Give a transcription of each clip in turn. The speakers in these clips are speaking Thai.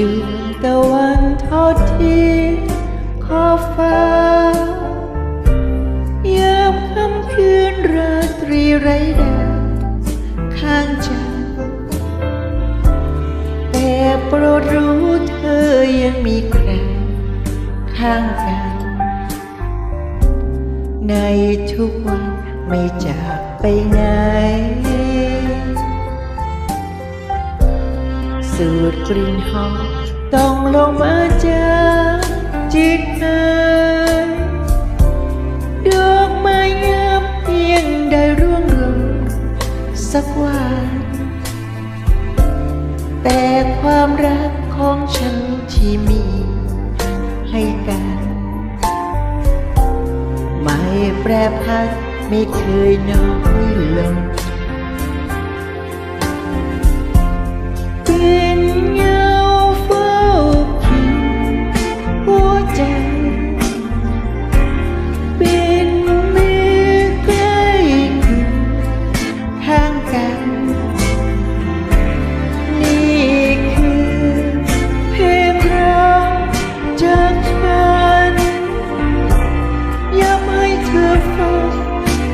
ดวงตะวันทอดที่ขอบฟ้ายามค่ำคืนราตรีไร้ดาวข้างใจแต่โปรดรู้เธอยังมีใครข้างกัน ในทุกวันไม่จากไปไหน สูดกลิ่นหอมต้องลงมาจากจิตใจดอกไม้งามเพียงได้ร่วงโรยสักวันแต่ความรักของฉันที่มีให้กัน ไม่แปรพันไม่เคยน้อยลง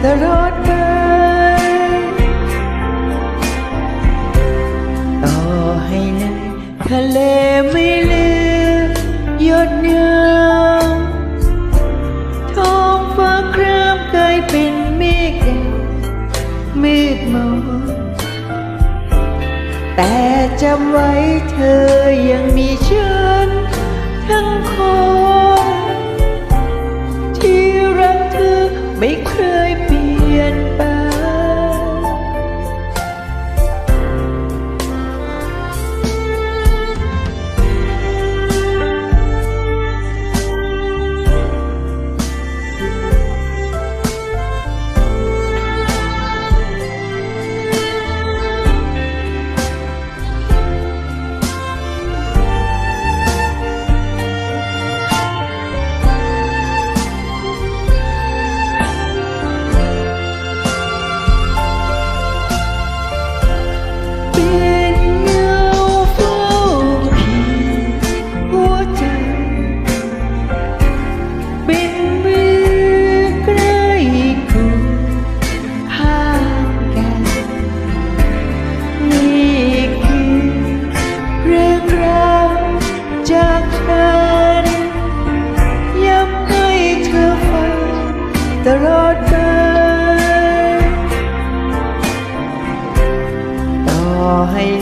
ตลอดไปต่อให้ในทะเลไม่เหลือหยดน้ำท้องฟ้าครามกลายเป็นเมฆดำมืดมนแต่จำไว้เธอยังมีฉันทั้งคนที่รักเธอไม่เคย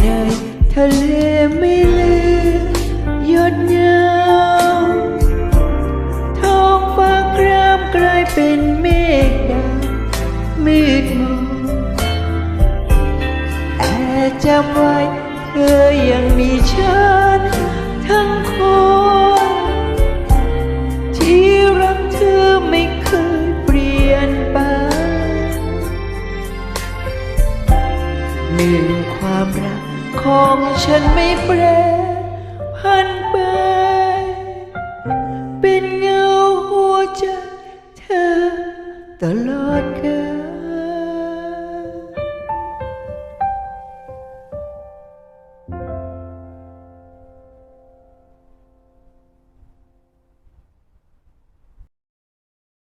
ให้ในทะเลไม่ลืมยดเงาท้องฟ้าครามกลายเป็นเมฆดำมืดมนแต่จำไว้เธอยังมีฉัน ฉันไม่แปรพันไป เป็นเงาหัวใจเธอตลอ